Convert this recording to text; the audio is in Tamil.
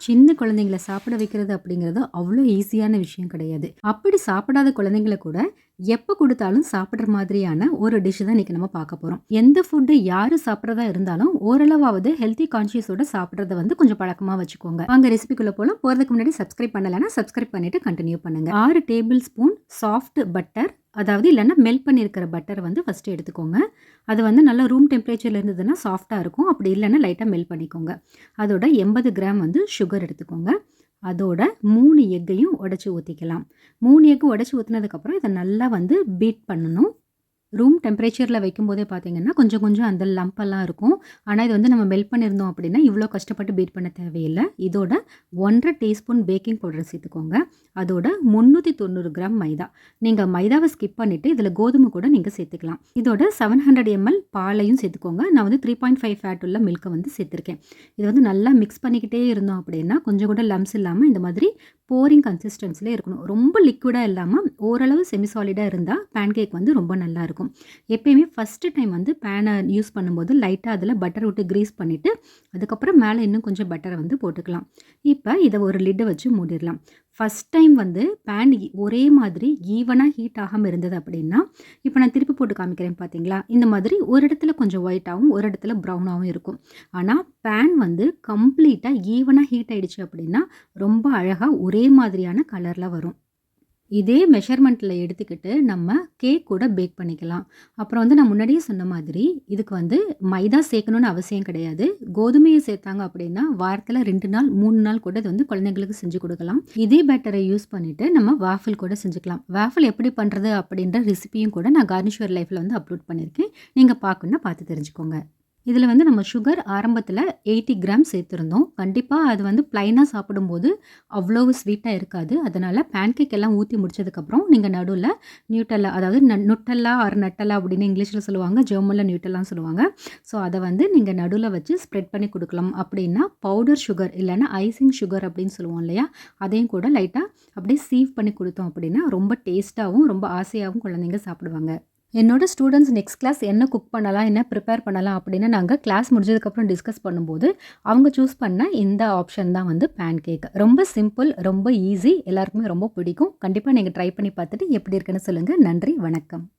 சின்ன குழந்தைங்கள சாப்பிட வைக்கிறது அப்படிங்கிறது அவ்வளோ ஈஸியான விஷயம் கிடையாது. அப்படி சாப்பிடாத குழந்தைங்கள கூட எப்போ கொடுத்தாலும் சாப்பிட்ற மாதிரியான ஒரு டிஷ் தான் இன்றைக்கி நம்ம பார்க்க போகிறோம் எந்த ஃபுட்டு யார் சாப்பிட்றதா இருந்தாலும் ஓரளவாவது ஹெல்த்தி கான்ஷியஸோட சாப்பிட்றத வந்து கொஞ்சம் பழக்கமாக வச்சுக்கோங்க. அங்கே ரெசிபிக்குள்ளே போகலாம் போகிறதுக்கு முன்னாடி சப்ஸ்கிரைப் பண்ணலைன்னா சப்ஸ்கிரைப் பண்ணிவிட்டு கண்டினியூ பண்ணுங்கள் ஆறு டேபிள் ஸ்பூன் சாஃப்ட் பட்டர் அதாவது இல்லைன்னா மெல்ட் பண்ணியிருக்கிற பட்டர் வந்து ஃபஸ்ட்டு எடுத்துக்கோங்க. அது வந்து நல்லா ரூம் டெம்பரேச்சரில் இருந்ததுன்னா சாஃப்டாக இருக்கும். அப்படி இல்லைன்னா லைட்டாக மெல்ட் பண்ணிக்கோங்க. அதோட எண்பது கிராம் வந்து சுகர் எடுத்துக்கோங்க. அதோட மூணு எக்கையும் உடச்சி ஊற்றிக்கலாம் மூணு எக்கு உடச்சி ஊற்றினதுக்கப்புறம் இதை நல்லா வந்து பீட் பண்ணணும். ரூம் டெம்பரேச்சரில் வைக்கும்போதே பார்த்தீங்கன்னா கொஞ்சம் கொஞ்சம் அந்த லம்பெல்லாம் இருக்கும். ஆனால் இது வந்து நம்ம மெல்ட் பண்ணியிருந்தோம் அப்படின்னா இவ்வளோ கஷ்டப்பட்டு பீட் பண்ண தேவையில்லை. இதோட ஒன்றரை டீஸ்பூன் பேக்கிங் பவுடர் சேர்த்துக்கோங்க. அதோட முந்நூற்றி தொண்ணூறு கிராம் மைதா. நீங்கள் மைதாவை ஸ்கிப் பண்ணிவிட்டு இதில் கோதுமை கூட நீங்கள் சேர்த்துக்கலாம். இதோட செவன் ஹண்ட்ரட் எம்எல் பாலையும் சேர்த்துக்கோங்க. நான் வந்து த்ரீ பாயிண்ட் ஃபைவ் ஃபேட் உள்ள மில்கை வந்து சேர்த்துருக்கேன். இது வந்து நல்லா மிக்ஸ் பண்ணிக்கிட்டே இருந்தோம் அப்படின்னா கொஞ்சம் கூட லம்ஸ் இல்லாமல் இந்த மாதிரி போரிங் கன்சிஸ்டன்சிலே இருக்கணும். ரொம்ப லிக்விடாக இல்லாமல் ஓரளவு செமிசாலிடாக இருந்தால் பேன் கேக் வந்து ரொம்ப நல்லாயிருக்கும் இருக்கும். எப்பயுமே ஃபஸ்ட்டு டைம் வந்து பேனை யூஸ் பண்ணும்போது லைட்டாக அதில் பட்டர் விட்டு க்ரீஸ் பண்ணிவிட்டு அதுக்கப்புறம் மேலே இன்னும் கொஞ்சம் பட்டரை வந்து போட்டுக்கலாம். இப்போ இதை ஒரு லிட்டை வச்சு மூடிடலாம். ஃபஸ்ட் டைம் வந்து பேன் ஒரே மாதிரி ஈவனாக ஹீட் ஆகாமல் இருந்தது அப்படின்னா இப்போ நான் திருப்பி போட்டு காமிக்கிறேன் பார்த்தீங்களா இந்த மாதிரி ஒரு இடத்துல கொஞ்சம் ஒயிட்டாகவும் ஒரு இடத்துல ப்ரௌனாகவும் இருக்கும். ஆனால் பேன் வந்து கம்ப்ளீட்டாக ஈவனாக ஹீட் ஆகிடுச்சு அப்படின்னா ரொம்ப அழகாக ஒரே மாதிரியான கலரில் வரும். இதே மெஷர்மெண்ட்டில் எடுத்துக்கிட்டு நம்ம கேக் கூட பேக் பண்ணிக்கலாம். அப்புறம் வந்து நான் முன்னாடியே சொன்ன மாதிரி இதுக்கு வந்து மைதா சேர்க்கணுன்னு அவசியம் கிடையாது. கோதுமையை சேர்த்தாங்க அப்படின்னா வாரத்தில் ரெண்டு நாள் மூணு நாள் கூட இது வந்து குழந்தைங்களுக்கு செஞ்சு கொடுக்கலாம். இதே பேட்டரை யூஸ் பண்ணிவிட்டு நம்ம வாஃபில் கூட செஞ்சுக்கலாம். வாஃபில் எப்படி பண்ணுறது அப்படின்ற ரெசிபியும் கூட நான் கார்னிஷ்வர் லைஃப்பில் வந்து அப்லோட் பண்ணியிருக்கேன். நீங்கள் பார்க்கணுன்னா பார்த்து தெரிஞ்சுக்கோங்க. இதில் வந்து நம்ம சுகர் ஆரம்பத்தில் எயிட்டி கிராம் சேர்த்துருந்தோம். கண்டிப்பாக அது வந்து ப்ளைனாக சாப்பிடும்போது அவ்வளோ ஸ்வீட்டாக இருக்காது. அதனால் பேன்கேக் எல்லாம் ஊற்றி முடிச்சதுக்கப்புறம் நீங்கள் நடுவில் நியூட்டல்லா அதாவது ந நுட்டல்லா ஆர் நட்டல்லா அப்படின்னு இங்கிலீஷில் சொல்லுவாங்க. ஜெர்மனில் நியூட்டல்லான்னு சொல்லுவாங்க. ஸோ அதை வந்து நீங்கள் நடுவில் வச்சு ஸ்ப்ரெட் பண்ணி கொடுக்கலாம். அப்படின்னா பவுடர் சுகர் இல்லைன்னா ஐசிங் சுகர் அப்படின்னு சொல்லுவோம் இல்லையா? அதையும் கூட லைட்டாக அப்படியே சீவ் பண்ணி கொடுத்தோம் அப்படின்னா ரொம்ப டேஸ்ட்டாகவும் ரொம்ப ஆசையாகவும் குழந்தைங்க சாப்பிடுவாங்க. என்னோட ஸ்டூடெண்ட்ஸ் நெக்ஸ்ட் கிளாஸ் என்ன குக் பண்ணலாம் என்ன ப்ரிப்பேர் பண்ணலாம் அப்படின்னு நாங்கள் கிளாஸ் முடிஞ்சதுக்கப்புறம் டிஸ்கஸ் பண்ணும்போது அவங்க சூஸ் பண்ண இந்த ஆப்ஷன் தான் வந்து பேன் கேக் ரொம்ப சிம்பிள் ரொம்ப ஈஸி எல்லாருக்குமே ரொம்ப பிடிக்கும். கண்டிப்பாக நீங்கள் ட்ரை பண்ணி பார்த்துட்டு எப்படி இருக்குன்னு சொல்லுங்கள் நன்றி வணக்கம்.